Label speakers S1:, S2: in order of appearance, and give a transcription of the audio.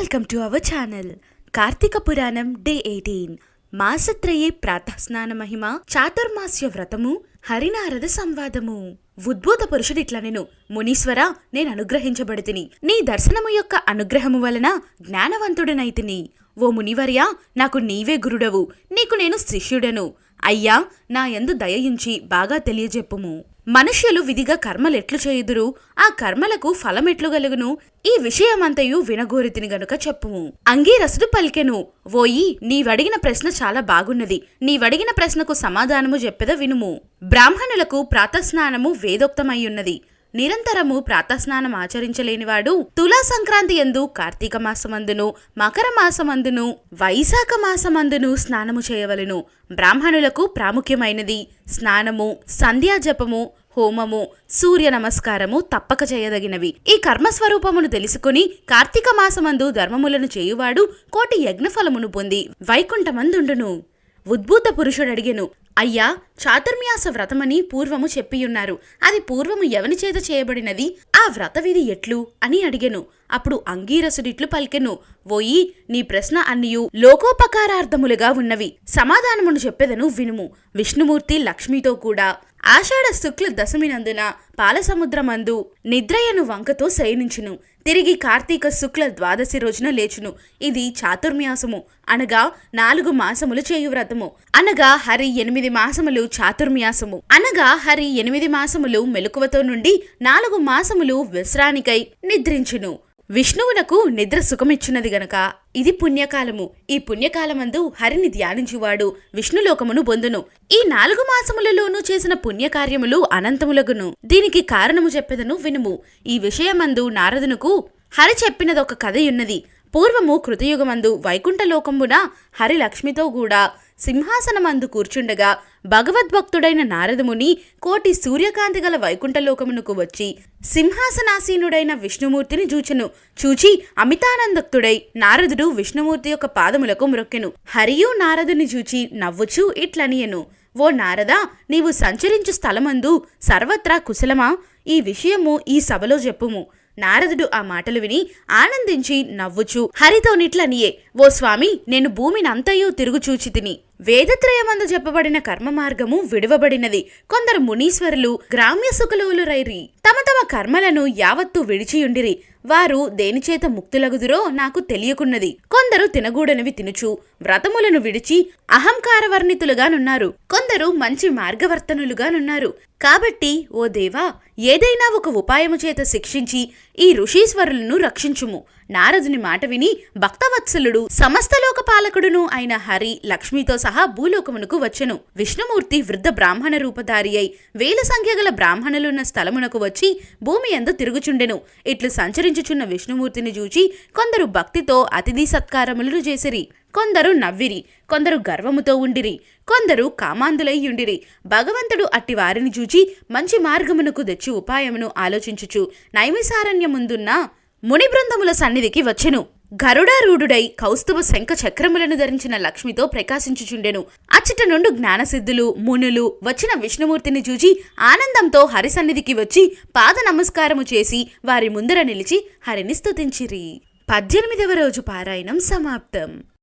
S1: Welcome to our channel. Karthika Puranam day eighteen. మాసత్రయే ప్రాతస్నాన మహిమ చాతుర్మాస్య వ్రతము హరినారద సంవాదము. ఉద్భూత పురుషుడిట్లనెను మునీశ్వర నేను అనుగ్రహించబడితిని. నీ దర్శనము యొక్క అనుగ్రహము వలన జ్ఞానవంతుడనైతిని ఓ మునివర్య నాకు నీవే గురుడవు. నీకు నేను శిష్యుడను. అయ్యా నా యందు దయయించి బాగా తెలియజెప్పుము. మనుష్యులు విధిగా కర్మలెట్లు చేయుదురు. ఆ కర్మలకు ఫలమెట్లు గలుగును. ఈ విషయమంతయు వినగోరితిని గనుక చెప్పుము. అంగీరసుడు పలికెను. ఓయి నీవడిగిన ప్రశ్న చాలా బాగున్నది. నీవడిగిన ప్రశ్నకు సమాధానము చెప్పెద వినుము. బ్రాహ్మణులకు ప్రాతస్నానము వేదోక్తమయ్యున్నది. నిరంతరము ప్రాతస్నానం ఆచరించలేనివాడు తులా సంక్రాంతి ఎందు కార్తీక మాసమందును మకర మాసమందును వైశాఖ మాసమందును స్నానము చేయవలెను. బ్రాహ్మణులకు ప్రాముఖ్యమైనది స్నానము సంధ్యాజపము హోమము సూర్య నమస్కారము తప్పక చేయదగినవి. ఈ కర్మస్వరూపమును తెలుసుకుని కార్తీక మాసమందు ధర్మములను చేయువాడు కోటి యజ్ఞఫలమును పొంది వైకుంఠమందుండును. ఉద్భూత పురుషుడడిగెను అయ్యా చాతుర్మ్యాస వ్రతమని పూర్వము చెప్పియున్నారు. అది పూర్వము ఎవని చేత చేయబడినది? ఆ వ్రత విధి ఎట్లు? అని అడిగెను. అప్పుడు అంగీరసుడిట్లు పలికెను ఓయి నీ ప్రశ్న అన్నియు లోకోపకారార్థములుగా ఉన్నవి. సమాధానమును చెప్పెదను వినుము. విష్ణుమూర్తి లక్ష్మితో కూడా. ఆషాఢ శుక్ల దశమినందున పాలసముద్రమందు నిద్రయను వంకతో శయనించును. తిరిగి కార్తీక శుక్ల ద్వాదశి రోజున లేచును. ఇది చాతుర్మ్యాసము. అనగా నాలుగు మాసములు చేయు వ్రతము. అనగా హరి ఎనిమిది మాసములు చాతుర్మ్యాసము. అనగా హరి ఎనిమిది మాసములు మెలకువతో నుండి నాలుగు మాసములు విశ్రానికై నిద్రించును. విష్ణువునకు నిద్ర సుఖమిచ్చినది గనక. ఇది పుణ్యకాలము. ఈ పుణ్యకాలమందు హరిని ధ్యానించువాడు విష్ణులోకమును పొందును ఈ నాలుగు మాసములలోనూ చేసిన పుణ్యకార్యములు అనంతములగును. దీనికి కారణము చెప్పెదను వినుము. ఈ విషయమందు నారదునకు హరి చెప్పినదొక కథయున్నది. పూర్వము కృతయుగమందు వైకుంఠలోకమున హరి లక్ష్మితో కూడా సింహాసనమందు కూర్చుండగా భగవద్భక్తుడైన నారదముని కోటి సూర్యకాంతి గల వైకుంఠలోకమునకు వచ్చి సింహాసనాసీనుడైన విష్ణుమూర్తిని చూచెను చూచి అమితానందక్తుడై నారదుడు విష్ణుమూర్తి యొక్క పాదములకు మ్రొక్కెను. హరియు నారదుని చూచి నవ్వుచూ ఇట్లనియను. ఓ నారద నీవు సంచరించు స్థలమందు సర్వత్రా కుశలమా? ఈ విషయము ఈ సభలో చెప్పుము. నారదుడు ఆ మాటలు విని ఆనందించి నవ్వుచూ హరితోనిట్లనియే ఓ స్వామి నేను భూమినంతయు తిరుగుచూచి తిని వేదత్రయమందు చెప్పబడిన కర్మ మార్గము విడువబడినది. కొందరు మునీశ్వరులు గ్రామ్య సుఖలువులు రైరి తమ తమ కర్మలను యావత్తు విడిచియుండిరి. వారు దేనిచేత ముక్తులగుదురో నాకు తెలియకున్నది. కొందరు తినగూడనివి తినుచు వ్రతములను విడిచి అహంకారవర్ణితులుగానున్నారు. కొందరు మంచి మార్గవర్తనులుగానున్నారు. కాబట్టి ఓ దేవా ఏదైనా ఒక ఉపాయము చేత శిక్షించి ఈ ఋషీశ్వరులను రక్షించుము. నారదుని మాట విని భక్తవత్సలుడు సమస్తలోక పాలకుడును అయిన హరి లక్ష్మితో సహా భూలోకమునకు వచ్చెను. విష్ణుమూర్తి వృద్ధ బ్రాహ్మణ రూపధారి అయి వేల సంఖ్య గల బ్రాహ్మణులున్న స్థలమునకు వచ్చి భూమి ఎందు తిరుగుచుండెను. ఇట్లు సంచరి సంచరించుచున్న విష్ణుమూర్తిని చూచి కొందరు భక్తితో అతిథి సత్కారములు చేసిరి. కొందరు నవ్విరి. కొందరు గర్వముతో ఉండిరి. కొందరు కామాంధులయ్యుండిరి భగవంతుడు అట్టి వారిని చూచి మంచి మార్గమునకు తెచ్చి ఉపాయమును ఆలోచించుచు నైమిసారణ్యముందున్న ముని బృందముల సన్నిధికి వచ్చెను. గరుడారూఢుడై కౌస్తుభ శంఖ చక్రములను ధరించిన లక్ష్మితో ప్రకాశించుచుండెను. అచ్చట నుండి జ్ఞానసిద్ధులు మునులు వచ్చిన విష్ణుమూర్తిని చూచి ఆనందంతో హరి సన్నిధికి వచ్చి పాద నమస్కారము చేసి వారి ముందర నిలిచి హరిని స్తుతించిరి. పద్దెనిమిదవ రోజు పారాయణం సమాప్తం.